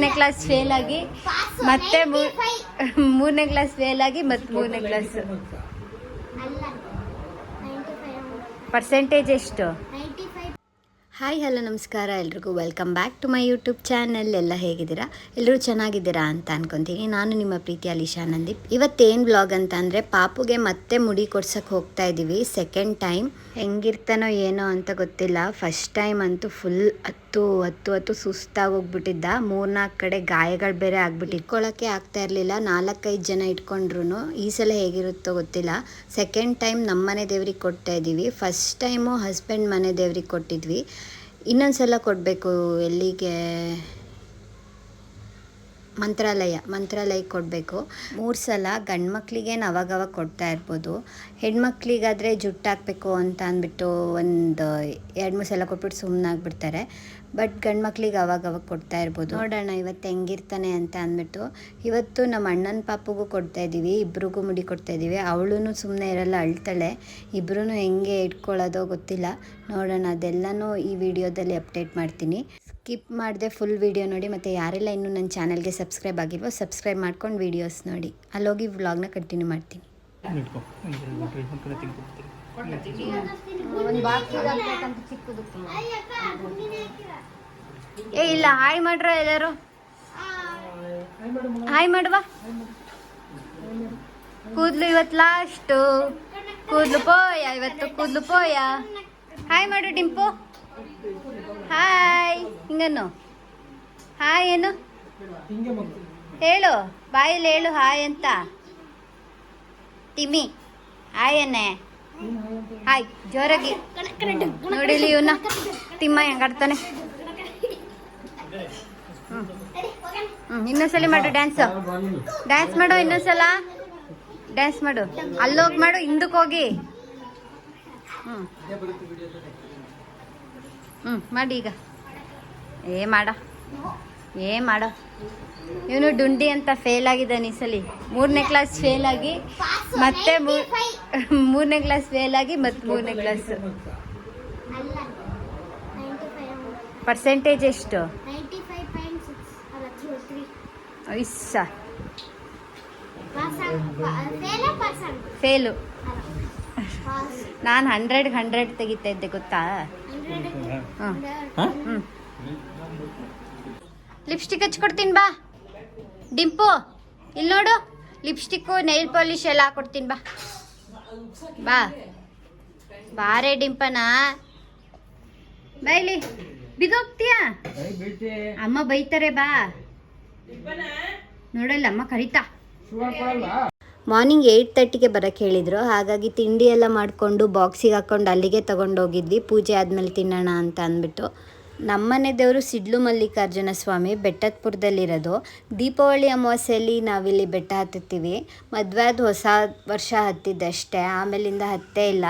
ಮೂರನೇ class fail ಆಗಿ, ಮತ್ತೆ ಮೂರನೇ ಕ್ಲಾಸ್ ಫೇಲ್ ಆಗಿ, ಮತ್ತೆ ಮೂರನೇ ಕ್ಲಾಸ್ ಪರ್ಸೆಂಟೇಜ್ ಎಷ್ಟು? ಹಾಯ್ ಹಲೋ ನಮಸ್ಕಾರ. ಎಲ್ರಿಗೂ welcome back to my YouTube channel ಎಲ್ಲ ಹೇಗಿದ್ದೀರಾ? ಎಲ್ಲರೂ ಚೆನ್ನಾಗಿದ್ದೀರಾ ಅಂತ ಅನ್ಕೊತೀನಿ. ನಾನು ನಿಮ್ಮ ಪ್ರೀತಿ ಅಲಿಶಾ ನಂದೀಪ್. ಇವತ್ತೇನು ಬ್ಲಾಗ್ ಅಂತ ಅಂದರೆ ಪಾಪುಗೆ ಮತ್ತೆ ಮುಡಿ ಕೊಡ್ಸೋಕ್ಕೆ ಹೋಗ್ತಾ ಇದ್ದೀವಿ ಸೆಕೆಂಡ್ ಟೈಮ್ ಹೆಂಗಿರ್ತಾನೋ ಏನೋ ಅಂತ ಗೊತ್ತಿಲ್ಲ. ಫಸ್ಟ್ ಟೈಮ್ ಅಂತೂ ಫುಲ್ ಹತ್ತು ಹತ್ತು ಹತ್ತು ಸುಸ್ತಾಗಿ ಹೋಗ್ಬಿಟ್ಟಿದ್ದ ಮೂರ್ನಾಲ್ಕು ಕಡೆ ಗಾಯಗಳು ಬೇರೆ ಆಗ್ಬಿಟ್ಟು ಇಟ್ಕೊಳ್ಳೋಕ್ಕೆ ಆಗ್ತಾ ಇರಲಿಲ್ಲ. ನಾಲ್ಕೈದು ಜನ ಇಟ್ಕೊಂಡ್ರು ಈ ಸಲ ಹೇಗಿರುತ್ತೋ ಗೊತ್ತಿಲ್ಲ. ಸೆಕೆಂಡ್ ಟೈಮ್ ನಮ್ಮನೆ ದೇವ್ರಿಗೆ ಕೊಡ್ತಾ ಇದ್ದೀವಿ. ಫಸ್ಟ್ ಟೈಮು ಹಸ್ಬೆಂಡ್ ಮನೆ ದೇವ್ರಿಗೆ ಕೊಟ್ಟಿದ್ವಿ. ಇನ್ನೊಂದು ಸಲ ಕೊಡಬೇಕು ಎಲ್ಲಿಗೆ? ಮಂತ್ರಾಲಯ, ಮಂತ್ರಾಲಯಕ್ಕೆ ಕೊಡಬೇಕು. ಮೂರು ಸಲ ಗಂಡು ಮಕ್ಕಳಿಗೇನು ಅವಾಗವಾಗ ಕೊಡ್ತಾ ಇರ್ಬೋದು. ಹೆಣ್ಮಕ್ಳಿಗಾದರೆ ಜುಟ್ಟು ಹಾಕಬೇಕು ಅಂತ ಅಂದ್ಬಿಟ್ಟು ಒಂದು ಎರಡು ಮೂರು ಸಲ ಕೊಟ್ಬಿಟ್ಟು ಸುಮ್ಮನಾಗ್ಬಿಡ್ತಾರೆ ಬಟ್ ಗಂಡು ಮಕ್ಳಿಗೆ ಅವಾಗವಾಗ ಕೊಡ್ತಾ ಇರ್ಬೋದು. ನೋಡೋಣ ಇವತ್ತು ಹೆಂಗಿರ್ತಾನೆ ಅಂತ ಅಂದ್ಬಿಟ್ಟು. ಇವತ್ತು ನಮ್ಮ ಅಣ್ಣನ ಪಾಪುಗೂ ಕೊಡ್ತಾ ಇದ್ದೀವಿ ಇಬ್ರಿಗೂ ಮುಡಿ ಕೊಡ್ತಾ ಇದ್ದೀವಿ ಅವಳು ಸುಮ್ಮನೆ ಇರಲ್ಲ, ಅಳ್ತಾಳೆ. ಇಬ್ಬರೂ ಹೆಂಗೆ ಇಟ್ಕೊಳ್ಳೋದೋ ಗೊತ್ತಿಲ್ಲ. ನೋಡೋಣ, ಅದೆಲ್ಲನೂ ಈ ವಿಡಿಯೋದಲ್ಲಿ ಅಪ್ಡೇಟ್ ಮಾಡ್ತೀನಿ. ಸ್ಕಿಪ್ ಮಾಡಿದೆ ಫುಲ್ ವಿಡಿಯೋ ನೋಡಿ ಮತ್ತು ಯಾರೆಲ್ಲ ಇನ್ನೂ ನನ್ನ ಚಾನಲ್ಗೆ ಸಬ್ಸ್ಕ್ರೈಬ್ ಆಗಿಲ್ವೋ ಸಬ್ಸ್ಕ್ರೈಬ್ ಮಾಡ್ಕೊಂಡು ವೀಡಿಯೋಸ್ ನೋಡಿ. ಅಲ್ಲೋಗಿ ವ್ಲಾಗ್ನ ಕಂಟಿನ್ಯೂ ಮಾಡ್ತೀನಿ. ಏ, ಇಲ್ಲ ಹಾಯ್ ಮಾಡ್ರ ಎಲ್ಲರೂ? ಹಾಯ್ ಮಾಡುವ? ಕೂದ್ಲು ಇವತ್ತು ಲಾಸ್ಟು ಕೂದ್ಲು ಪೋಯ, ಇವತ್ತು ಕೂದ್ಲು ಪೋಯ. ಹಾಯ್ ಮಾಡು ಡಿಂಪು. ಹಾಯ್ ಹಿಂಗನ್ನು? ಹಾಯ್ ಏನು? ಹೇಳು. ಬಾಯಲ್ಲಿ ಹೇಳು ಹಾಯ್ ಅಂತ. ಟಿಮಿ ಹಾಯ್ ಹಾಯ್ ಜೋರಾಗಿ. ನೋಡಿಲಿ ಇವನ್ನ. ತಿಮ್ಮ ಹೆಂಗಾಡ್ತಾನೆ ಹ್ಮ್. ಇನ್ನೊಂದ್ಸಲ ಮಾಡು ಡ್ಯಾನ್ಸ್ ಡ್ಯಾನ್ಸ್ ಮಾಡು ಇನ್ನೊಂದ್ಸಲ. ಡ್ಯಾನ್ಸ್ ಮಾಡು. ಅಲ್ಲೋಗಿ ಮಾಡು, ಹಿಂದಕ್ಕೆ ಹೋಗಿ. ಹ್ಮ್. ಹ್ಮ್ ಮಾಡಿ ಈಗ. ಏ ಮಾಡ. ಏ ಮಾಡ. ಇವನು ಡುಂಡಿ ಅಂತ ಫೇಲ್ ಆಗಿದ್ದಾನೆ ಈ ಸಲ. ಮೂರನೇ ಕ್ಲಾಸ್ ಫೇಲ್ ಆಗಿ ಮತ್ತೆ ಮೂರನೇ ಕ್ಲಾಸ್ ಫೇಲ್ ಆಗಿ ಮತ್ತೆ ಮೂರನೇ ಕ್ಲಾಸ್ ಪರ್ಸೆಂಟೇಜ್ ಎಷ್ಟು? ಪಾಸ್ ಫೇಲೇ ನಾನು ಹಂಡ್ರೆಡ್ ಹಂಡ್ರೆಡ್ ತೆಗಿತಾ ಇದ್ದೆ ಗೊತ್ತಾ? ಹ್ಞೂ ಹ್ಞೂ ಲಿಪ್ಸ್ಟಿಕ್ ಹಚ್ಕೊಡ್ತೀನಿ ಬಾ. ಡಿಂಪು ಇಲ್ಲಿ ನೋಡು. ಲಿಪ್ಸ್ಟಿಕ್ಕು ನೈಲ್ ಪಾಲಿಶ್ ಎಲ್ಲ ಹಾಕೊಡ್ತೀನಿ ಬಾ. ಬಾ. ಬಾರೇ ಡಿಂಪನ. ಬೈಲಿ ಬಿದೋಗ್ತೀಯಾ ಅಮ್ಮ ಬೈತಾರೆ ಬಾ. ನೋಡಲ್ಲ, ಅಮ್ಮ ಕರಿತಾ. ಮಾರ್ನಿಂಗ್ ಏಯ್ಟ್ ತರ್ಟಿಗೆ ಬರೋಕ್ಕೆ ಹೇಳಿದರು. ಹಾಗಾಗಿ ತಿಂಡಿ ಎಲ್ಲ ಮಾಡಿಕೊಂಡು ಬಾಕ್ಸಿಗೆ ಹಾಕ್ಕೊಂಡು ಅಲ್ಲಿಗೆ ತೊಗೊಂಡೋಗಿದ್ವಿ. ಪೂಜೆ ಆದಮೇಲೆ ತಿನ್ನೋಣ ಅಂತ ಅಂದ್ಬಿಟ್ಟು. ನಮ್ಮನೆ ದೇವರು ಸಿಡ್ಲು ಮಲ್ಲಿಕಾರ್ಜುನ ಸ್ವಾಮಿ ಬೆಟ್ಟದಪುರದಲ್ಲಿರೋದು ದೀಪಾವಳಿ ಅಮಾವಾಸ್ಯೆಯಲ್ಲಿ ನಾವಿಲ್ಲಿ ಬೆಟ್ಟ ಹತ್ತುತ್ತೀವಿ. ಮದುವೆ ಆದ ಹೊಸ ವರ್ಷ ಹತ್ತಿದ್ದಷ್ಟೇ ಆಮೇಲಿಂದ ಹತ್ತೇ ಇಲ್ಲ.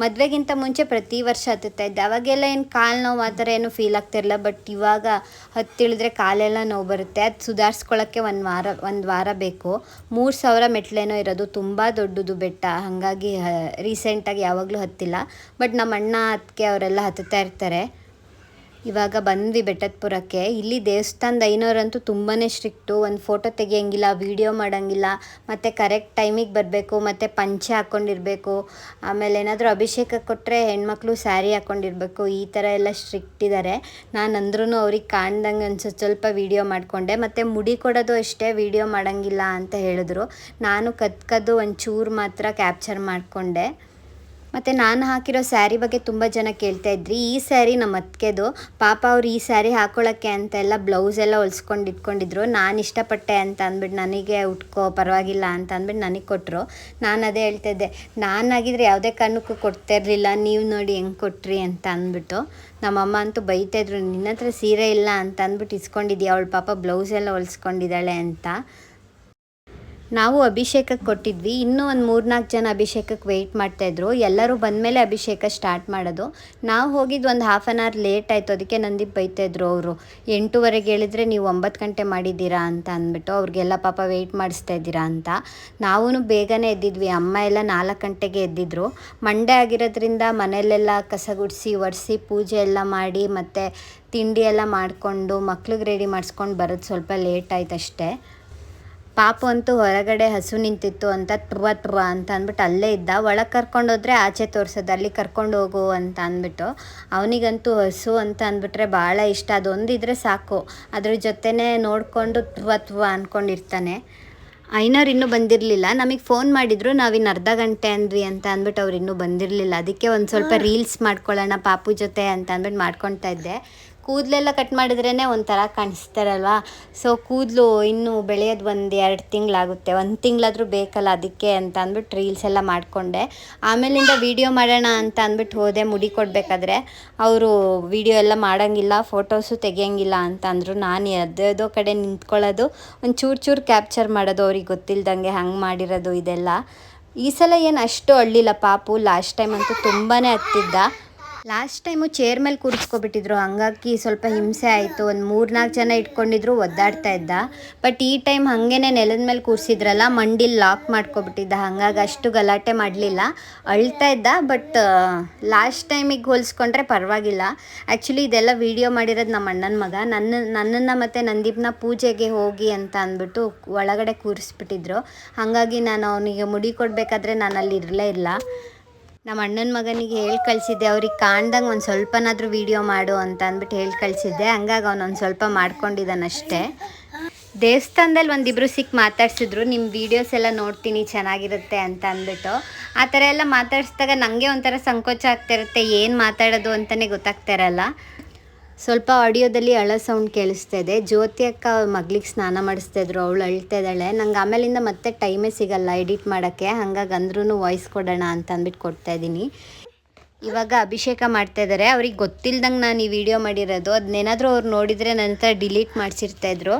ಮದುವೆಗಿಂತ ಮುಂಚೆ ಪ್ರತಿ ವರ್ಷ ಹತ್ತುತ್ತಾ ಇದ್ದೆ. ಅವಾಗೆಲ್ಲ ಏನು ಕಾಲು ನೋವು ಆ ಥರ ಏನು ಫೀಲ್ ಆಗ್ತಿರಲಿಲ್ಲ ಬಟ್ ಇವಾಗ ಹತ್ತಿಳಿದ್ರೆ ಕಾಲೆಲ್ಲ ನೋವು ಬರುತ್ತೆ. ಅದು ಸುಧಾರಿಸ್ಕೊಳ್ಳೋಕ್ಕೆ ಒಂದು ವಾರ ಒಂದು ವಾರ ಬೇಕು. ಮೂರು ಸಾವಿರ ಮೆಟ್ಲೇನೋ ಇರೋದು. ತುಂಬ ದೊಡ್ಡದು ಬೆಟ್ಟ. ಹಾಗಾಗಿ ರೀಸೆಂಟಾಗಿ ಯಾವಾಗಲೂ ಹತ್ತಿಲ್ಲ. ಬಟ್ ನಮ್ಮ ಅಣ್ಣ ಅದಕ್ಕೆ ಅವರೆಲ್ಲ ಹತ್ತುತ್ತಾ ಇರ್ತಾರೆ. ಇವಾಗ ಬಂದ್ವಿ ಬೆಟ್ಟದಪುರಕ್ಕೆ ಇಲ್ಲಿ ದೇವಸ್ಥಾನದ ಐನೋರಂತೂ ತುಂಬಾ ಸ್ಟ್ರಿಕ್ಟು. ಒಂದು ಫೋಟೋ ತೆಗಿಯಂಗಿಲ್ಲ, ವೀಡಿಯೋ ಮಾಡೋಂಗಿಲ್ಲ, ಮತ್ತು ಕರೆಕ್ಟ್ ಟೈಮಿಗೆ ಬರಬೇಕು, ಮತ್ತು ಪಂಚೆ ಹಾಕ್ಕೊಂಡಿರ್ಬೇಕು ಆಮೇಲೆ ಏನಾದರೂ ಅಭಿಷೇಕ ಕೊಟ್ಟರೆ ಹೆಣ್ಮಕ್ಳು ಸ್ಯಾರಿ ಹಾಕ್ಕೊಂಡಿರ್ಬೇಕು ಈ ಥರ ಎಲ್ಲ ಸ್ಟ್ರಿಕ್ಟ್ ಇದ್ದಾರೆ ನಾನು ಅಂದ್ರೂ ಅವ್ರಿಗೆ ಕಾಣ್ದಂಗೆ ಅನ್ಸುತ್ತೆ. ಸ್ವಲ್ಪ ವೀಡಿಯೋ ಮಾಡಿಕೊಂಡೆ. ಮತ್ತು ಮುಡಿ ಕೊಡೋದು ಅಷ್ಟೇ, ವೀಡಿಯೋ ಮಾಡೋಂಗಿಲ್ಲ ಅಂತ ಹೇಳಿದ್ರು. ನಾನು ಕತ್ಕೋದು ಒಂದು ಚೂರು ಮಾತ್ರ ಕ್ಯಾಪ್ಚರ್ ಮಾಡಿಕೊಂಡೆ. ಮತ್ತು ನಾನು ಹಾಕಿರೋ ಸ್ಯಾರಿ ಬಗ್ಗೆ ತುಂಬ ಜನ ಕೇಳ್ತಾ ಇದ್ರಿ, ಈ ಸ್ಯಾರಿ ನಮ್ಮ ಅತ್ತಿಗೆದು. ಪಾಪ ಅವ್ರು ಈ ಸ್ಯಾರಿ ಹಾಕೊಳ್ಳೋಕ್ಕೆ ಅಂತ ಎಲ್ಲ ಬ್ಲೌಸ್ ಎಲ್ಲ ಹೊಲ್ಸ್ಕೊಂಡು ಇಟ್ಕೊಂಡಿದ್ರು. ನಾನು ಇಷ್ಟಪಟ್ಟೆ ಅಂತ ಅಂದ್ಬಿಟ್ಟು ನನಗೆ ಉಟ್ಕೋ, ಪರವಾಗಿಲ್ಲ ಅಂತ ಅಂದ್ಬಿಟ್ಟು ನನಗೆ ಕೊಟ್ಟರು ನಾನು ಅದೇ ಹೇಳ್ತಾ ಇದ್ದೆ ನಾನಾಗಿದ್ರೆ ಯಾವುದೇ ಕಾರಣಕ್ಕೂ ಕೊಡ್ತಾ ಇರಲಿಲ್ಲ, ನೀವು ನೋಡಿ ಹೆಂಗೆ ಕೊಟ್ರಿ ಅಂತ ಅಂದ್ಬಿಟ್ಟು. ನಮ್ಮಮ್ಮ ಅಂತೂ ಬೈತಾ ಇದ್ರು ನಿನ್ನ ಹತ್ರ ಸೀರೆ ಇಲ್ಲ ಅಂತ ಅಂದ್ಬಿಟ್ಟು ಇಸ್ಕೊಂಡಿದ್ಯಾ, ಅವಳು ಪಾಪ ಬ್ಲೌಸ್ ಎಲ್ಲ ಹೊಲ್ಸ್ಕೊಂಡಿದ್ದಾಳೆ ಅಂತ. ನಾವು ಅಭಿಷೇಕಕ್ಕೆ ಕೊಟ್ಟಿದ್ವಿ. ಇನ್ನೂ ಒಂದು ಮೂರ್ನಾಲ್ಕು ಜನ ಅಭಿಷೇಕಕ್ಕೆ ವೆಯ್ಟ್ ಮಾಡ್ತಾಯಿದ್ರು ಎಲ್ಲರೂ ಬಂದಮೇಲೆ ಅಭಿಷೇಕ ಸ್ಟಾರ್ಟ್ ಮಾಡೋದು. ನಾವು ಹೋಗಿದ್ದು ಒಂದು ಹಾಫ್ ಆನ್ ಅವರ್ ಲೇಟ್ ಆಯಿತು. ಅದಕ್ಕೆ ನಂದೀಪ್ ಬೈತಾಯಿದ್ರು ಅವರು. ಎಂಟೂವರೆಗೆ ಹೇಳಿದರೆ ನೀವು ಒಂಬತ್ತು ಗಂಟೆ ಮಾಡಿದ್ದೀರಾ ಅಂತ ಅಂದ್ಬಿಟ್ಟು ಅವ್ರಿಗೆಲ್ಲ ಪಾಪ ವೆಯ್ಟ್ ಮಾಡಿಸ್ತಾ ಇದ್ದೀರಾ ಅಂತ. ನಾವೂ ಬೇಗನೆ ಎದ್ದಿದ್ವಿ. ಅಮ್ಮ ಎಲ್ಲ ನಾಲ್ಕು ಗಂಟೆಗೆ ಎದ್ದಿದ್ರು. ಮಂಡೆ ಆಗಿರೋದ್ರಿಂದ ಮನೆಯಲ್ಲೆಲ್ಲ ಕಸ ಗುಡಿಸಿ, ಒರೆಸಿ, ಪೂಜೆ ಎಲ್ಲ ಮಾಡಿ ಮತ್ತು ತಿಂಡಿ ಎಲ್ಲ ಮಾಡಿಕೊಂಡು ಮಕ್ಳಿಗೆ ರೆಡಿ ಮಾಡಿಸ್ಕೊಂಡು ಬರೋದು ಸ್ವಲ್ಪ ಲೇಟ್ ಆಯ್ತು ಅಷ್ಟೇ ಪಾಪು ಅಂತೂ ಹೊರಗಡೆ ಹಸು ನಿಂತಿತ್ತು ಅಂತ ತ್ರುವ ತ್ರುವ ಅಂತ ಅಂದ್ಬಿಟ್ಟು ಅಲ್ಲೇ ಇದ್ದ. ಒಳಗೆ ಕರ್ಕೊಂಡೋದ್ರೆ ಆಚೆ ತೋರ್ಸೋದು ಅಲ್ಲಿ ಕರ್ಕೊಂಡು ಹೋಗು ಅಂತ ಅಂದ್ಬಿಟ್ಟು. ಅವನಿಗಂತೂ ಹಸು ಅಂತ ಅಂದ್ಬಿಟ್ರೆ ಭಾಳ ಇಷ್ಟ. ಅದೊಂದಿದ್ರೆ ಸಾಕು. ಅದ್ರ ಜೊತೆನೇ ನೋಡಿಕೊಂಡು ತ್ರುವ ತ್ರುವ ಅಂದ್ಕೊಂಡಿರ್ತಾನೆ ಐನವ್ರು ಇನ್ನೂ ಬಂದಿರಲಿಲ್ಲ. ನಮಗೆ ಫೋನ್ ಮಾಡಿದ್ರು ನಾವಿನ್ನು ಅರ್ಧ ಗಂಟೆ ಅಂದ್ವಿ ಅಂತ ಅಂದ್ಬಿಟ್ಟು ಅವ್ರು ಇನ್ನೂ ಬಂದಿರಲಿಲ್ಲ. ಅದಕ್ಕೆ ಒಂದು ಸ್ವಲ್ಪ ರೀಲ್ಸ್ ಮಾಡ್ಕೊಳ್ಳೋಣ ಪಾಪು ಜೊತೆ ಅಂತ ಅಂದ್ಬಿಟ್ಟು ಮಾಡ್ಕೊತಾ ಇದ್ದೆ. ಕೂದಲೆಲ್ಲ ಕಟ್ ಮಾಡಿದ್ರೇ ಒಂಥರ ಕಾಣಿಸ್ತಾರಲ್ವ? ಸೊ ಕೂದಲು ಇನ್ನೂ ಬೆಳೆಯೋದು ಒಂದು ಎರಡು ತಿಂಗಳಾಗುತ್ತೆ. ಒಂದು ತಿಂಗಳಾದರೂ ಬೇಕಲ್ಲ ಅದಕ್ಕೆ ಅಂತ ಅಂದ್ಬಿಟ್ಟು ರೀಲ್ಸ್ ಎಲ್ಲ ಮಾಡಿಕೊಂಡೆ. ಆಮೇಲಿಂದ ವೀಡಿಯೋ ಮಾಡೋಣ ಅಂತ ಅಂದ್ಬಿಟ್ಟು ಹೋದೆ. ಮುಡಿ ಕೊಡಬೇಕಾದ್ರೆ ಅವರು ವೀಡಿಯೋ ಎಲ್ಲ ಮಾಡೋಂಗಿಲ್ಲ ಫೋಟೋಸು ತೆಗಿಯೋಂಗಿಲ್ಲ ಅಂತ ಅಂದರು. ನಾನು ಯಾವುದೋ ಕಡೆ ನಿಂತ್ಕೊಳ್ಳೋದು, ಒಂದು ಚೂರು ಚೂರು ಕ್ಯಾಪ್ಚರ್ ಮಾಡೋದು ಅವ್ರಿಗೆ ಗೊತ್ತಿಲ್ದಂಗೆ ಹಂಗೆ ಮಾಡಿರೋದು ಇದೆಲ್ಲ. ಈ ಸಲ ಏನು ಅಷ್ಟು ಅಳ್ಳಿಲ್ಲ ಪಾಪು. ಲಾಸ್ಟ್ ಟೈಮ್ ಅಂತೂ ತುಂಬಾ ಹತ್ತಿದ್ದ. ಲಾಸ್ಟ್ ಟೈಮು ಚೇರ್ ಮೇಲೆ ಕೂರಿಸ್ಕೊಬಿಟ್ಟಿದ್ರು, ಹಂಗಾಗಿ ಸ್ವಲ್ಪ ಹಿಂಸೆ ಆಯಿತು. ಒಂದು ಮೂರ್ನಾಲ್ಕು ಜನ ಇಟ್ಕೊಂಡಿದ್ರು, ಒದ್ದಾಡ್ತಾ ಇದ್ದ. ಬಟ್ ಈ ಟೈಮ್ ಹಾಗೇನೆ ನೆಲದ ಮೇಲೆ ಕೂರಿಸಿದ್ರಲ್ಲ ಮಂಡಿಲಿ ಲಾಕ್ ಮಾಡ್ಕೊಬಿಟ್ಟಿದ್ದ. ಹಂಗಾಗಿ ಅಷ್ಟು ಗಲಾಟೆ ಮಾಡಲಿಲ್ಲ. ಅಳ್ತಾ ಇದ್ದ ಬಟ್ ಲಾಸ್ಟ್ ಟೈಮಿಗೆ ಹೋಲಿಸ್ಕೊಂಡ್ರೆ ಪರವಾಗಿಲ್ಲ. ಆ್ಯಕ್ಚುಲಿ ಇದೆಲ್ಲ ವೀಡಿಯೋ ಮಾಡಿರೋದು ನಮ್ಮ ಅಣ್ಣನ ಮಗ. ನನ್ನ, ನನ್ನನ್ನು ಮತ್ತು ನಂದೀಪ್ನ ಪೂಜೆಗೆ ಹೋಗಿ ಅಂತ ಅಂದ್ಬಿಟ್ಟು ಒಳಗಡೆ ಕೂರಿಸ್ಬಿಟ್ಟಿದ್ರು. ಹಾಗಾಗಿ ನಾನು ಅವನಿಗೆ ಮುಡಿ ಕೊಡಬೇಕಾದ್ರೆ ನಾನು ಅಲ್ಲಿ ಇರಲೇ ಇಲ್ಲ. ನಮ್ಮ ಅಣ್ಣನ ಮಗನಿಗೆ ಹೇಳಿ ಕಳಿಸಿದ್ದೆ, ಅವ್ರಿಗೆ ಕಾಣ್ದಂಗೆ ಒಂದು ಸ್ವಲ್ಪನಾದರೂ ವೀಡಿಯೋ ಮಾಡು ಅಂತ ಅಂದ್ಬಿಟ್ಟು ಹೇಳಿ ಕಳಿಸಿದ್ದೆ. ಹಂಗಾಗಿ ಅವನು ಒಂದು ಸ್ವಲ್ಪ ಮಾಡ್ಕೊಂಡಿದ್ದಾನಷ್ಟೇ ದೇವಸ್ಥಾನದಲ್ಲಿ ಒಂದಿಬ್ರು ಸಿಕ್ಕಿ ಮಾತಾಡ್ಸಿದ್ರು ನಿಮ್ಮ ವೀಡಿಯೋಸ್ ಎಲ್ಲ ನೋಡ್ತೀನಿ, ಚೆನ್ನಾಗಿರುತ್ತೆ ಅಂತ ಅಂದ್ಬಿಟ್ಟು. ಆ ಥರ ಎಲ್ಲ ಮಾತಾಡಿಸಿದಾಗ ನನಗೆ ಒಂಥರ ಸಂಕೋಚ ಆಗ್ತಿರುತ್ತೆ, ಏನು ಮಾತಾಡೋದು ಅಂತಲೇ ಗೊತ್ತಾಗ್ತಾ ಇರಲ್ಲ. ಸ್ವಲ್ಪ ಆಡಿಯೋದಲ್ಲಿ ಅಳ ಸೌಂಡ್ ಕೇಳಿಸ್ತಾ ಇದೆ. ಜ್ಯೋತಿ ಅಕ್ಕ ಮಗ್ಳಿಗೆ ಸ್ನಾನ ಮಾಡಿಸ್ತಾ ಇದ್ರು, ಅವಳು ಅಳ್ತಾ ಇದ್ದಾಳೆ. ನಂಗೆ ಆಮೇಲಿಂದ ಮತ್ತೆ ಟೈಮೇ ಸಿಗಲ್ಲ ಎಡಿಟ್ ಮಾಡೋಕ್ಕೆ. ಹಂಗಾಗಿ ಅಂದ್ರೂ ವಾಯ್ಸ್ ಕೊಡೋಣ ಅಂತ ಅಂದ್ಬಿಟ್ಟು ಕೊಡ್ತಾ ಇದ್ದೀನಿ. ಇವಾಗ ಅಭಿಷೇಕ ಮಾಡ್ತಾ ಇದ್ದಾರೆ ಅವ್ರಿಗೆ ಗೊತ್ತಿಲ್ದಂಗೆ ನಾನು ಈ ವಿಡಿಯೋ ಮಾಡಿರೋದು. ಅದನ್ನೇನಾದರೂ ಅವ್ರು ನೋಡಿದರೆ ನಂತರ ಡಿಲೀಟ್ ಮಾಡಿಸಿರ್ತಾ ಇದ್ರು.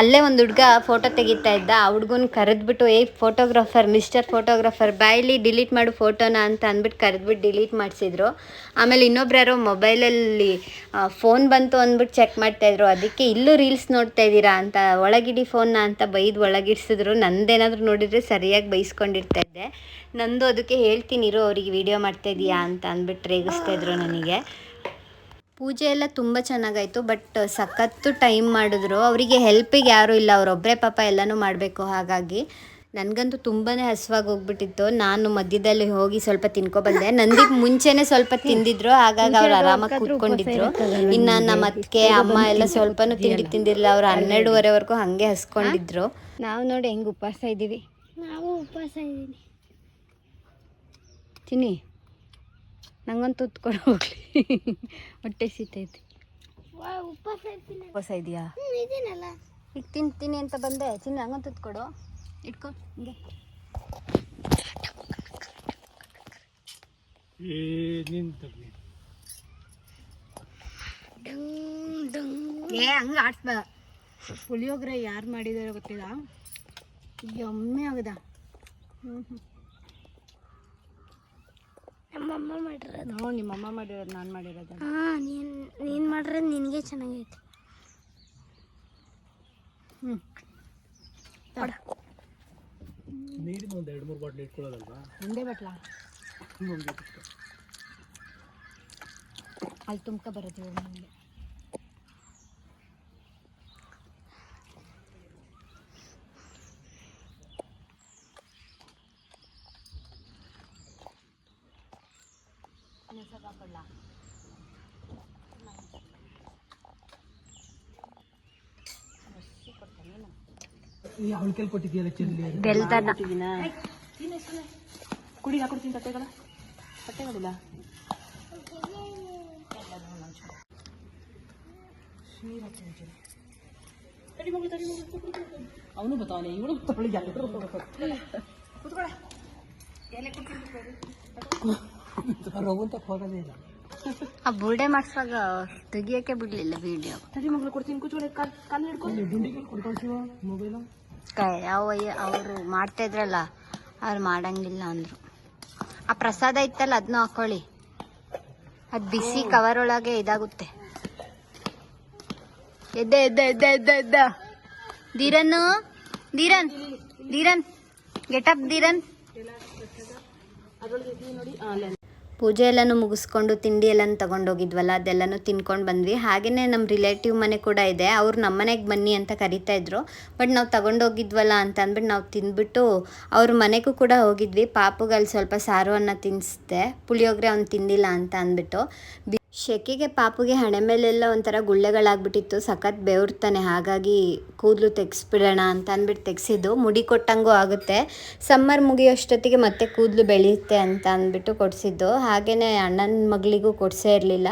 ಅಲ್ಲೇ ಒಂದು ಹುಡುಗ ಫೋಟೋ ತೆಗಿತಾ ಇದ್ದ. ಆ ಹುಡುಗನ ಕರೆದ್ಬಿಟ್ಟು, ಏ ಫೋಟೋಗ್ರಾಫರ್ ಮಿಸ್ಟರ್ ಫೋಟೋಗ್ರಾಫರ್ ಬಾಯಲ್ಲಿ ಡಿಲೀಟ್ ಮಾಡು ಫೋಟೋನ ಅಂತ ಅಂದ್ಬಿಟ್ಟು ಕರೆದ್ಬಿಟ್ಟು ಡಿಲೀಟ್ ಮಾಡಿಸಿದ್ರು. ಆಮೇಲೆ ಇನ್ನೊಬ್ರು ಯಾರೋ ಮೊಬೈಲಲ್ಲಿ ಫೋನ್ ಬಂತು ಅಂದ್ಬಿಟ್ಟು ಚೆಕ್ ಮಾಡ್ತಾಯಿದ್ರು ಅದಕ್ಕೆ ಇಲ್ಲೂ ರೀಲ್ಸ್ ನೋಡ್ತಾ ಇದ್ದೀರಾ ಅಂತ, ಒಳಗಿಡಿ ಫೋನ್ನ ಅಂತ ಬೈದು ಒಳಗಿಡ್ಸಿದ್ರು. ನಂದೇನಾದರೂ ನೋಡಿದರೆ ಸರಿಯಾಗಿ ಬೈಸ್ಕೊಂಡಿರ್ತಾ ಇದ್ದೆ. ನಂದು ಅದಕ್ಕೆ ಹೇಳ್ತೀನಿರು ಅವ್ರಿಗೆ ವಿಡಿಯೋ ಮಾಡ್ತಾ ಇದೀಯಾ ಅಂತ ಅಂದ್ಬಿಟ್ಟು ರೇಗಿಸ್ತಾ ಇದ್ರು ನನಗೆ. ಪೂಜೆ ಎಲ್ಲ ತುಂಬ ಚೆನ್ನಾಗಾಯ್ತು ಬಟ್ ಸಖತ್ತು ಟೈಮ್ ಮಾಡಿದ್ರು. ಅವರಿಗೆ ಹೆಲ್ಪಿಗೆ ಯಾರೂ ಇಲ್ಲ ಅವರೊಬ್ಬರೇ ಪಾಪ ಎಲ್ಲನೂ ಮಾಡಬೇಕು ಹಾಗಾಗಿ. ನನಗಂತೂ ತುಂಬಾ ಹಸುವಾಗಿ ಹೋಗ್ಬಿಟ್ಟಿತ್ತು. ನಾನು ಮಧ್ಯದಲ್ಲಿ ಹೋಗಿ ಸ್ವಲ್ಪ ತಿನ್ಕೊಬಂದೆ ನಂದಿಗೆ ಮುಂಚೆನೆ ಸ್ವಲ್ಪ ತಿಂದಿದ್ರು ಹಾಗಾಗಿ ಅವ್ರು ಆರಾಮಾಗಿ ಕೂತ್ಕೊಂಡಿದ್ರು. ಇನ್ನು ನಮ್ಮ ಅತ್ತಿಗೆ ಅಮ್ಮ ಎಲ್ಲ ಸ್ವಲ್ಪನೂ ತಿಂಡಿ ತಿಂದಿರಲಿಲ್ಲ. ಅವ್ರು ಹನ್ನೆರಡುವರೆವರೆಗೂ ಹಂಗೆ ಹಸ್ಕೊಂಡಿದ್ರು. ನಾವು ನೋಡಿ ಹೆಂಗೆ ಉಪವಾಸ ಇದ್ದೀವಿ. ನಾವು ಉಪವಾಸ ಇದ್ದೀನಿ ತಿನ್ನಿ. ನಂಗೊಂದು ತುತ್ತು ಕೊಡು ಹೋಗ್ಲಿ. ಹೊಟ್ಟೆ ಸೀತೈತಿ. ವಾ ಉಪವಾಸ ಇದೆಯಾ? ಈಗ ತಿಂತೀನಿ ಅಂತ ಬಂದೆ. ಚಿನ್ನ ಹಂಗಂತ ತುತ್ತು ಕೊಡು ಇಟ್ಕೊ ಹಿಂಗೆ. ಏ ಹಂಗೆ ಆಡ್ಸ್ಬೇಡ. ಪುಳಿಯೋಗರೆ ಯಾರು ಮಾಡಿದಾರೆ ಗೊತ್ತಿಲ್ಲ. ಎಮ್ಮೆ ಆಗದ. ಹ್ಞೂ ಹ್ಞೂ ನಮ್ಮಮ್ಮ ಮಾಡಿರೋದು. ಹ್ಞೂ ನಿಮ್ಮ ಅಮ್ಮ ಮಾಡಿರೋದು ನಾನು ಮಾಡಿರೋದು. ಹಾಂ ನೀನು ನೀನು ಮಾಡಿರೋದು ನಿನಗೆ ಚೆನ್ನಾಗೈತೆ. ಹ್ಞೂ. ನೀರಿನ ಒಂದು ಎರಡು ಮೂರು ಬಾಟ್ಲಿ ಇಟ್ಕೊಳ್ಳೋದಲ್ವಾ? ಒಂದೇ ಬಟ್ಲ? ಅಲ್ಲಿ ತುಂಬ್ಕ ಬರೋದು ಇವಾಗ ನಮಗೆ ಈ ಅವಳಿಕೆಲ್ ಕೊಟ್ಟಿದ್ದೀಯಲ್ಲ ಚೆಲ್ಲಿ ಬೆಲ್ದನ ಕುಡಿ ಹಾಕೊಡ್ತೀನಿ ತಟ್ಟೆಗಳ. ತಟ್ಟೆಗಳಿಲ್ಲ. ಅವನು ಬತ್ತಾವನೆ ಇವಳು ಬತ್ತಾವಳಿ ಎಲ್ಲರೂ ರಘುಂತ ಹೋಗೋದೇ ಇಲ್ಲ. ಆ ಬುರ್ಡೆ ಮಾಡಿಸುವಾಗ ತೆಗಿಯೋಕ್ಕೆ ಬಿಡ್ಲಿಲ್ಲ ವಿಡಿಯೋ ತಡಿ ಮಗಳು ಕೊಡ್ತೀನಿ. ಕೂತ್ಕೊಳ್ಳಿ. ಕಾಲ್ ಹಿಡ್ಕೊಂಡು ಕೊಡ್ಕೊಳ್ತೀವ ಮೊಬೈಲು ಯಾವ ಅವರು ಮಾಡ್ತಾ ಇದ್ರಲ್ಲ ಅವ್ರು ಮಾಡಂಗಿಲ್ಲ ಅಂದ್ರು. ಆ ಪ್ರಸಾದ ಇತ್ತಲ್ಲ ಅದನ್ನೂ ಹಾಕೊಳ್ಳಿ. ಅದು ಬಿಸಿ ಕವರ್ ಒಳಗೆ ಇದಾಗುತ್ತೆ. ಎದ್ದ ಎದ್ದ ಎದ್ದ ಎದ್ದ ಎದ್ದ. ಧೀರನ್ ಧೀರನ್ ಧೀರನ್ ಗೆಟಪ್ ಧೀರನ್ ಪೂಜೆ ಎಲ್ಲನೂ ಮುಗಿಸ್ಕೊಂಡು ತಿಂಡಿ ಎಲ್ಲನೂ ತಗೊಂಡೋಗಿದ್ವಲ್ಲ, ಅದೆಲ್ಲನೂ ತಿನ್ಕೊಂಡು ಬಂದ್ವಿ. ಹಾಗೆಯೇ ನಮ್ಮ ರಿಲೇಟಿವ್ ಮನೆ ಕೂಡ ಇದೆ. ಅವ್ರು ನಮ್ಮ ಮನೆಗೆ ಬನ್ನಿ ಅಂತ ಕರಿತಾ ಇದ್ರು. ಬಟ್ ನಾವು ತಗೊಂಡೋಗಿದ್ವಲ್ಲ ಅಂತ ಅಂದ್ಬಿಟ್ಟು ನಾವು ತಿಂದ್ಬಿಟ್ಟು ಅವ್ರ ಮನೆಗೂ ಕೂಡ ಹೋಗಿದ್ವಿ. ಪಾಪುಗಳು ಸ್ವಲ್ಪ ಸಾರು ಅನ್ನ ತಿನ್ನಿಸ್ದೆ ಪುಳಿಯೋಗರೆ ಅವ್ನು ತಿಂದಿಲ್ಲ ಅಂತ ಅಂದ್ಬಿಟ್ಟು. ಶೆಕೆಗೆ ಪಾಪುಗೆ ಹಣೆ ಮೇಲೆಲ್ಲ ಒಂಥರ ಗುಳ್ಳೆಗಳಾಗ್ಬಿಟ್ಟಿತ್ತು. ಸಖತ್ ಬೆವರ್ತಾನೆ ಹಾಗಾಗಿ ಕೂದಲು ತೆಗ್ಸ್ಬಿಡೋಣ ಅಂತ ಅಂದ್ಬಿಟ್ಟು ತೆಗ್ಸಿದ್ದು. ಮುಡಿ ಕೊಟ್ಟಂಗೂ ಆಗುತ್ತೆ. ಸಮ್ಮರ್ ಮುಗಿಯೋಷ್ಟೊತ್ತಿಗೆ ಮತ್ತೆ ಕೂದಲು ಬೆಳೆಯುತ್ತೆ ಅಂತ ಅಂದ್ಬಿಟ್ಟು ಕೊಡಿಸಿದ್ದು. ಹಾಗೆಯೇ ಅಣ್ಣನ ಮಗಳಿಗೂ ಕೊಡಿಸೇ ಇರಲಿಲ್ಲ.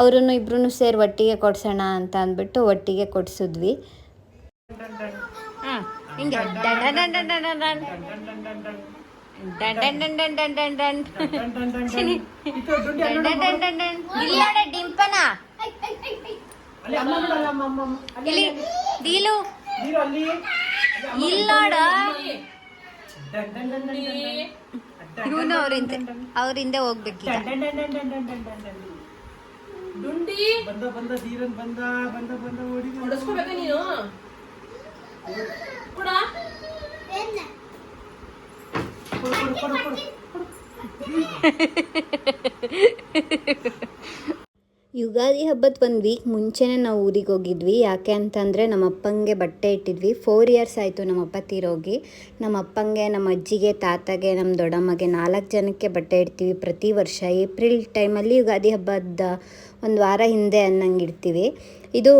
ಅವರೂ ಇಬ್ರು ಸೇರಿ ಒಟ್ಟಿಗೆ ಕೊಡ್ಸೋಣ ಅಂತ ಅಂದ್ಬಿಟ್ಟು ಒಟ್ಟಿಗೆ ಕೊಡಿಸಿದ್ವಿ. ಹಿಂಗೆ. ಡಿಂಪನ. ಇಲ್ಲಿ ದೀಲು ಇಲ್ಲಿ ನೋಡ. ಇವನು ಅವ್ರಿಂದ ಅವ್ರಿಂದ ಹೋಗ್ಬೇಕೀಗ. ಬಂದ ಬಂದ ಧೀರನ್ ಬಂದ ಬಂದ ಬಂದ ಓಡಿ ನೀನು? ಕೂಡ. ಯುಗಾದಿ ಹಬ್ಬದ ಒಂದು ವೀಕ್ ಮುಂಚೆನೇ ನಾವು ಊರಿಗೆ ಹೋಗಿದ್ವಿ. ಯಾಕೆ ಅಂತಂದರೆ ನಮ್ಮ ಅಪ್ಪಂಗೆ ಬಟ್ಟೆ ಇಟ್ಟಿದ್ವಿ. ಫೋರ್ ಇಯರ್ಸ್ ಆಯಿತು ನಮ್ಮ ಅಪ್ಪ ತೀರೋಗಿ. ನಮ್ಮ ಅಪ್ಪಂಗೆ ನಮ್ಮ ಅಜ್ಜಿಗೆ, ತಾತಗೆ ನಮ್ಮ ದೊಡ್ಡಮ್ಮಗೆ ನಾಲ್ಕು ಜನಕ್ಕೆ ಬಟ್ಟೆ ಇಡ್ತೀವಿ ಪ್ರತಿ ವರ್ಷ. ಏಪ್ರಿಲ್ ಟೈಮಲ್ಲಿ ಯುಗಾದಿ ಹಬ್ಬದ ಒಂದು ವಾರ ಹಿಂದೆ ಅನ್ನಂಗೆ ಇಡ್ತೀವಿ. ಇದು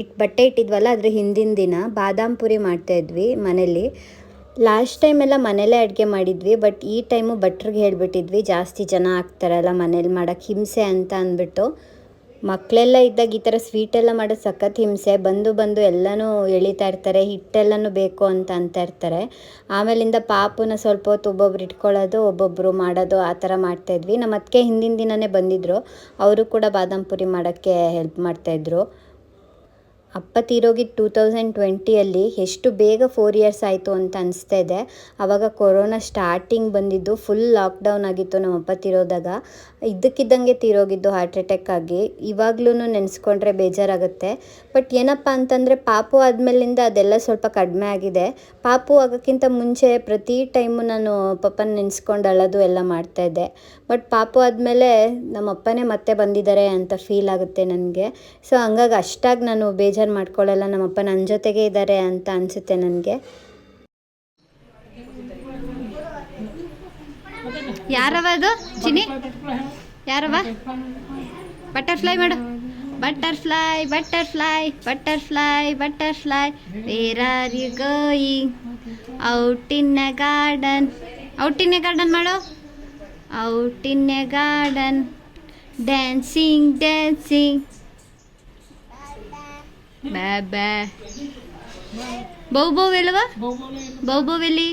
ಇಟ್, ಬಟ್ಟೆ ಇಟ್ಟಿದ್ವಲ್ಲ ಅದ್ರ ಹಿಂದಿನ ದಿನ ಬಾದಾಮ್ ಪುರಿ ಮಾಡ್ತಾಯಿದ್ವಿ ಮನೇಲಿ. ಲಾಸ್ಟ್ ಟೈಮ್ ಎಲ್ಲ ಮನೇಲೇ ಅಡುಗೆ ಮಾಡಿದ್ವಿ ಬಟ್ ಈ ಟೈಮು ಭಟ್ರಿಗೆ ಹೇಳಿಬಿಟ್ಟಿದ್ವಿ, ಜಾಸ್ತಿ ಜನ ಆಗ್ತಾರಲ್ಲ ಮನೇಲಿ ಮಾಡೋಕ್ಕೆ ಹಿಂಸೆ ಅಂತ ಅಂದ್ಬಿಟ್ಟು. ಮಕ್ಕಳೆಲ್ಲ ಇದ್ದಾಗ ಈ ಥರ ಸ್ವೀಟ್ ಎಲ್ಲ ಮಾಡೋದು ಸಖತ್ ಹಿಂಸೆ, ಬಂದು ಬಂದು ಎಲ್ಲನೂ ಎಳಿತಾ ಇರ್ತಾರೆ, ಹಿಟ್ಟೆಲ್ಲನೂ ಬೇಕು ಅಂತ ಅಂತ ಇರ್ತಾರೆ. ಆಮೇಲಿಂದ ಪಾಪನ ಸ್ವಲ್ಪ ಹೊತ್ತು ಒಬ್ಬೊಬ್ರು ಇಟ್ಕೊಳ್ಳೋದು ಒಬ್ಬೊಬ್ಬರು ಮಾಡೋದು, ಆ ಥರ ಮಾಡ್ತಾಯಿದ್ವಿ ನಮ್ಮ ಅದಕ್ಕೆ ಹಿಂದಿನ ದಿನವೇ ಬಂದಿದ್ದರು ಅವರು ಕೂಡ ಬಾದಾಮ್ ಪುರಿ ಮಾಡೋಕ್ಕೆ ಹೆಲ್ಪ್ ಮಾಡ್ತಾಯಿದ್ರು ಅಪ್ಪ ತೀರೋಗಿದ್ದು ಟೂ ತೌಸಂಡ್ ಟ್ವೆಂಟಿಯಲ್ಲಿ ಎಷ್ಟು ಬೇಗ ಫೋರ್ ಇಯರ್ಸ್ ಆಯಿತು ಅಂತ ಅನಿಸ್ತಾ ಇದೆ. ಆವಾಗ ಕೊರೋನಾ ಸ್ಟಾರ್ಟಿಂಗ್ ಬಂದಿದ್ದು ಫುಲ್ ಲಾಕ್ಡೌನ್ ಆಗಿತ್ತು ನಮ್ಮ ತೀರೋದಾಗ. ಇದ್ದಕ್ಕಿದ್ದಂಗೆ ತೀರೋಗಿದ್ದು ಹಾರ್ಟ್ ಅಟ್ಯಾಕ್ ಆಗಿ ಇವಾಗ್ಲೂ ನೆನೆಸ್ಕೊಂಡ್ರೆ ಬೇಜಾರಾಗುತ್ತೆ. ಬಟ್ ಏನಪ್ಪ ಅಂತಂದರೆ ಪಾಪು ಆದಮೇಲಿಂದ ಅದೆಲ್ಲ ಸ್ವಲ್ಪ ಕಡಿಮೆ ಆಗಿದೆ. ಪಾಪು ಆಗೋಕ್ಕಿಂತ ಮುಂಚೆ ಪ್ರತಿ ಟೈಮು ನಾನು ಪಪ್ಪನ ನೆನೆಸ್ಕೊಂಡು ಅಳೋದು ಎಲ್ಲ ಮಾಡ್ತಾಯಿದ್ದೆ ಬಟ್ ಪಾಪು ಆದಮೇಲೆ ನಮ್ಮ ಅಪ್ಪನೇ ಮತ್ತೆ ಬಂದಿದ್ದಾರೆ ಅಂತ ಫೀಲ್ ಆಗುತ್ತೆ ನನಗೆ. ಸೊ ಹಂಗಾಗಿ ಅಷ್ಟಾಗಿ ನಾನು ಬೇಜಾರು ಮಾಡ್ಕೊಳ್ಳಲ್ಲ. ನಮ್ಮಪ್ಪ ನನ್ನ ಜೊತೆಗೆ ಇದ್ದಾರೆ ಅಂತ ಅನಿಸುತ್ತೆ ನನಗೆ. ಯಾರವ ಅದು? ಚಿನಿ ಯಾರವ? ಬಟರ್ಫ್ಲೈ ಮಾಡು. Butterfly butterfly butterfly butterfly where are you going out in a garden out in a garden ಮಾಡು. Out in a garden dancing dancing ಬ್ಯಾ ಬ್ಯಾ ಬೌ ಬೌ ಎಲ್ವಾ ಬೌ ಬೌ ಎಲ್ಲಿ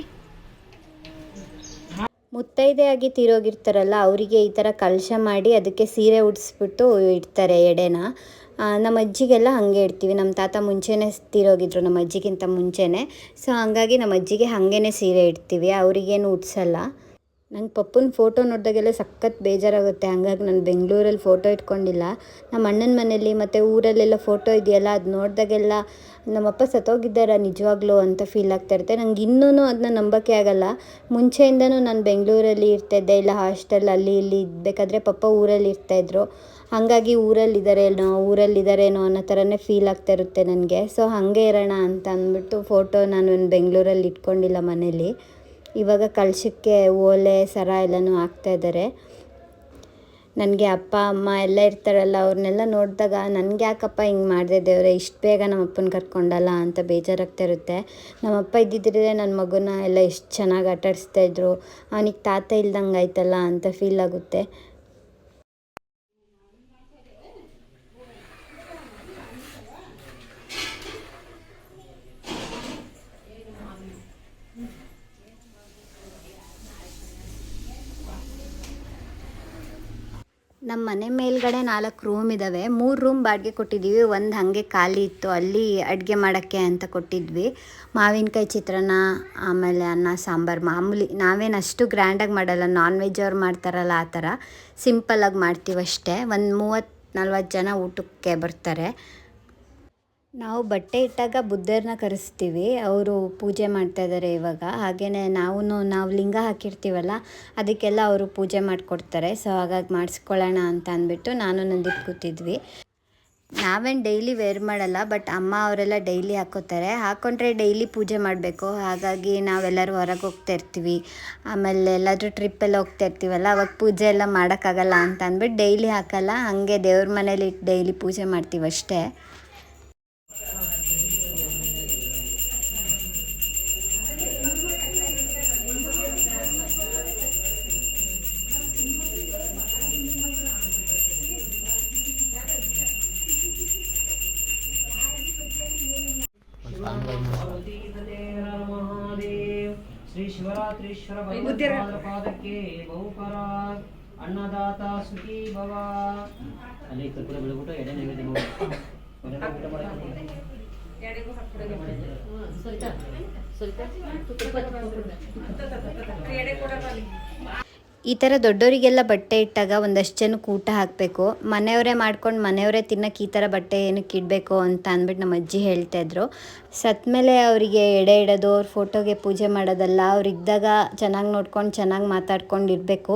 ಮುತ್ತೈದೆಯಾಗಿ ತೀರೋಗಿರ್ತಾರಲ್ಲ, ಅವರಿಗೆ ಈ ಥರ ಕಲಶ ಮಾಡಿ ಅದಕ್ಕೆ ಸೀರೆ ಉಡಿಸ್ಬಿಟ್ಟು ಇಡ್ತಾರೆ ಎಡೆನ. ನಮ್ಮ ಅಜ್ಜಿಗೆಲ್ಲ ಹಾಗೆ ಇಡ್ತೀವಿ. ನಮ್ಮ ತಾತ ಮುಂಚೆನೇ ತೀರೋಗಿದ್ರು, ನಮ್ಮ ಅಜ್ಜಿಗಿಂತ ಮುಂಚೆನೇ. ಸೊ ಹಂಗಾಗಿ ನಮ್ಮ ಅಜ್ಜಿಗೆ ಹಾಗೇ ಸೀರೆ ಇಡ್ತೀವಿ. ಅವರಿಗೇನು ಉಡ್ಸಲ್ಲ. ನಂಗೆ ಪಪ್ಪನ ಫೋಟೋ ನೋಡಿದಾಗೆಲ್ಲ ಸಖತ್ ಬೇಜಾರಾಗುತ್ತೆ. ಹಂಗಾಗಿ ನಾನು ಬೆಂಗಳೂರಲ್ಲಿ ಫೋಟೋ ಇಟ್ಕೊಂಡಿಲ್ಲ. ನಮ್ಮ ಅಣ್ಣನ ಮನೇಲಿ ಮತ್ತು ಊರಲ್ಲೆಲ್ಲ ಫೋಟೋ ಇದೆಯಲ್ಲ, ಅದು ನೋಡಿದಾಗೆಲ್ಲ ನಮ್ಮಪ್ಪ ಸತ್ತೋಗಿದ್ದಾರ ನಿಜವಾಗ್ಲೂ ಅಂತ ಫೀಲ್ ಆಗ್ತಾಯಿರುತ್ತೆ ನಂಗೆ ಇನ್ನೂ ಅದನ್ನ ನಂಬೋಕ್ಕೆ ಆಗಲ್ಲ. ಮುಂಚೆಯಿಂದನೂ ನಾನು ಬೆಂಗಳೂರಲ್ಲಿ ಇರ್ತಾಯಿದ್ದೆ ಇಲ್ಲ ಹಾಸ್ಟೆಲ್ ಅಲ್ಲಿ ಇಲ್ಲಿ ಇದ್ಬೇಕಾದ್ರೆ ಪಪ್ಪ ಊರಲ್ಲಿ ಇರ್ತಾಯಿದ್ರು ಹಾಗಾಗಿ ಊರಲ್ಲಿದ್ದಾರೇನೋ ಊರಲ್ಲಿದ್ದಾರೇನೋ ಅನ್ನೋ ಥರನೇ ಫೀಲ್ ಆಗ್ತಾ ಇರುತ್ತೆ ನನಗೆ. ಸೊ ಹಾಗೆ ಇರೋಣ ಅಂತ ಅಂದ್ಬಿಟ್ಟು ಫೋಟೋ ನಾನು ಬೆಂಗಳೂರಲ್ಲಿ ಇಟ್ಕೊಂಡಿಲ್ಲ ಮನೇಲಿ. ಇವಾಗ ಕಳಶಕ್ಕೆ ಓಲೆ, ಸರ ಎಲ್ಲನೂ ಹಾಕ್ತಾ ಇದ್ದಾರೆ. ನನಗೆ ಅಪ್ಪ, ಅಮ್ಮ ಎಲ್ಲ ಇರ್ತಾರಲ್ಲ, ಅವ್ರನ್ನೆಲ್ಲ ನೋಡಿದಾಗ ನನಗೆ ಯಾಕಪ್ಪ ಹಿಂಗೆ ಮಾಡಿದೆ ದೇವರೇ, ಇಷ್ಟು ಬೇಗ ನಮ್ಮ ಅಪ್ಪನ ಕರ್ಕೊಂಡಲ್ಲ ಅಂತ ಬೇಜಾರಾಗ್ತಾ ಇರುತ್ತೆ. ನಮ್ಮಪ್ಪ ಇದ್ದಿದ್ರೆ ನನ್ನ ಮಗುನ ಎಲ್ಲ ಎಷ್ಟು ಚೆನ್ನಾಗಿ ಆಟಾಡಿಸ್ತಾಯಿದ್ರು ಅವನಿಗೆ ತಾತ ಇಲ್ದಂಗೆ ಆಯ್ತಲ್ಲ ಅಂತ ಫೀಲ್ ಆಗುತ್ತೆ. ನಮ್ಮ ಮನೆ ಮೇಲ್ಗಡೆ ನಾಲ್ಕು ರೂಮ್ ಇದ್ದಾವೆ ಮೂರು ರೂಮ್ ಬಾಡಿಗೆ ಕೊಟ್ಟಿದ್ದೀವಿ ಒಂದು ಹಾಗೆ ಖಾಲಿ ಇತ್ತು. ಅಲ್ಲಿ ಅಡುಗೆ ಮಾಡೋಕ್ಕೆ ಅಂತ ಕೊಟ್ಟಿದ್ವಿ. ಮಾವಿನಕಾಯಿ ಚಿತ್ರಾನ್ನ, ಆಮೇಲೆ ಅನ್ನ, ಸಾಂಬಾರು. ಮಾಮೂಲಿ ನಾವೇನು ಅಷ್ಟು ಗ್ರ್ಯಾಂಡಾಗಿ ಮಾಡಲ್ಲ. ನಾನ್ ವೆಜ್ ಅವ್ರು ಮಾಡ್ತಾರಲ್ಲ ಆ ಥರ. ಸಿಂಪಲ್ಲಾಗಿ ಮಾಡ್ತೀವಷ್ಟೇ ಒಂದು ಮೂವತ್ತು ನಲ್ವತ್ತು ಜನ ಊಟಕ್ಕೆ ಬರ್ತಾರೆ. ನಾವು ಬಟ್ಟೆ ಇಟ್ಟಾಗ ಬುದ್ಧರನ್ನ ಕರೆಸ್ತೀವಿ. ಅವರು ಪೂಜೆ ಮಾಡ್ತಾ ಇದ್ದಾರೆ ಇವಾಗ. ಹಾಗೆಯೇ ನಾವು ನಾವು ಲಿಂಗ ಹಾಕಿರ್ತೀವಲ್ಲ, ಅದಕ್ಕೆಲ್ಲ ಅವರು ಪೂಜೆ ಮಾಡಿಕೊಡ್ತಾರೆ. ಸೊ ಹಾಗಾಗಿ ಮಾಡಿಸ್ಕೊಳ್ಳೋಣ ಅಂತ ಅಂದ್ಬಿಟ್ಟು ನಾನು ನಂದಿಟ್ಟು ಕೂತಿದ್ವಿ. ನಾವೇನು ಡೈಲಿ ವೇರ್ ಮಾಡಲ್ಲ, ಬಟ್ ಅಮ್ಮ ಅವರೆಲ್ಲ ಡೈಲಿ ಹಾಕೋತಾರೆ. ಹಾಕೊಂಡ್ರೆ ಡೈಲಿ ಪೂಜೆ ಮಾಡಬೇಕು. ಹಾಗಾಗಿ ನಾವೆಲ್ಲರೂ ಹೊರಗೆ ಹೋಗ್ತಾ ಇರ್ತೀವಿ. ಆಮೇಲೆ ಎಲ್ಲಾದರೂ ಟ್ರಿಪ್ಪೆಲ್ಲ ಹೋಗ್ತಾ ಇರ್ತೀವಲ್ಲ, ಅವಾಗ ಪೂಜೆ ಎಲ್ಲ ಮಾಡೋಕ್ಕಾಗಲ್ಲ ಅಂತ ಅಂದ್ಬಿಟ್ಟು ಡೈಲಿ ಹಾಕಲ್ಲ. ಹಾಗೆ ದೇವ್ರ ಮನೇಲಿ ಡೈಲಿ ಪೂಜೆ ಮಾಡ್ತೀವಿ ಅಷ್ಟೇ ಭಗವತ್ಪಾದರ ಪಾದಕ್ಕೆ ಬಹುಪರ ಅನ್ನದಾತ ಸುಖಿ ಭವ. ಅಲ್ಲಿ ಕರ್ಪೂರ ಬೆಳಗ್ಬಿಟ್ಟು ಎಡೆ ನೈವೇದ್ಯ ಮಾಡಿ. ಸರಿತಾ ಊಟ ಮಾಡಕ್ಕೆ ಈ ಥರ ದೊಡ್ಡವರಿಗೆಲ್ಲ ಬಟ್ಟೆ ಇಟ್ಟಾಗ ಒಂದಷ್ಟು ಜನಕ್ಕೆ ಊಟ ಹಾಕಬೇಕು. ಮನೆಯವರೇ ಮಾಡ್ಕೊಂಡು ಮನೆಯವರೇ ತಿನ್ನೋಕೆ ಈ ಥರ ಬಟ್ಟೆ ಏನಕ್ಕೆ ಇಡಬೇಕು ಅಂತ ಅಂದ್ಬಿಟ್ಟು ನಮ್ಮ ಅಜ್ಜಿ ಹೇಳ್ತಾಯಿದ್ರು ಸತ್ತಮೇಲೆ ಸತ್ತ ಮೇಲೆ ಅವರಿಗೆ ಎಡೆ ಇಡೋದು, ಅವ್ರ ಫೋಟೋಗೆ ಪೂಜೆ ಮಾಡೋದಲ್ಲ ಅವ್ರು ಇದ್ದಾಗ ಚೆನ್ನಾಗಿ ನೋಡ್ಕೊಂಡು ಚೆನ್ನಾಗಿ ಮಾತಾಡ್ಕೊಂಡು ಇರಬೇಕು.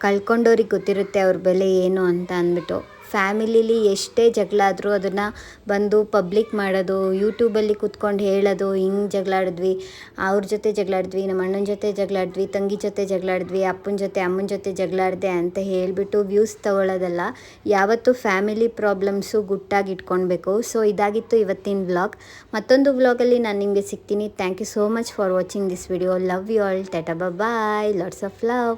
ಕಳ್ಕೊಂಡವ್ರಿಗೆ ಗೊತ್ತಿರುತ್ತೆ ಅವ್ರ ಬೆಲೆ ಏನು ಅಂತ ಅಂದ್ಬಿಟ್ಟು. ಫ್ಯಾಮಿಲಿಲಿ ಎಷ್ಟೇ ಜಗಳ ಆದರೂ ಅದನ್ನು ಬಂದು ಪಬ್ಲಿಕ್ ಮಾಡೋದು, ಯೂಟ್ಯೂಬಲ್ಲಿ ಕೂತ್ಕೊಂಡು ಹೇಳೋದು, ಹಿಂಗೆ ಜಗಳಾಡಿದ್ವಿ, ಅವ್ರ ಜೊತೆ ಜಗಳಾಡಿದ್ವಿ, ನಮ್ಮ ಅಣ್ಣನ ಜೊತೆ ಜಗಳಾಡಿದ್ವಿ, ತಂಗಿ ಜೊತೆ ಜಗಳಾಡಿದ್ವಿ, ಅಪ್ಪನ ಜೊತೆ, ಅಮ್ಮನ ಜೊತೆ ಜಗಳಾಡಿದೆ ಅಂತ ಹೇಳಿಬಿಟ್ಟು ವ್ಯೂಸ್ ತಗೊಳ್ಳೋದಲ್ಲ ಯಾವತ್ತೂ ಫ್ಯಾಮಿಲಿ ಪ್ರಾಬ್ಲಮ್ಸು ಗುಟ್ಟಾಗಿ ಇಟ್ಕೊಳ್ಬೇಕು ಸೊ ಇದಾಗಿತ್ತು ಇವತ್ತಿನ ವ್ಲಾಗ್ ಮತ್ತೊಂದು ವ್ಲಾಗಲ್ಲಿ ನಾನು ನಿಮಗೆ ಸಿಗ್ತೀನಿ. Thank you so much for watching this video love you all tata bye lots of love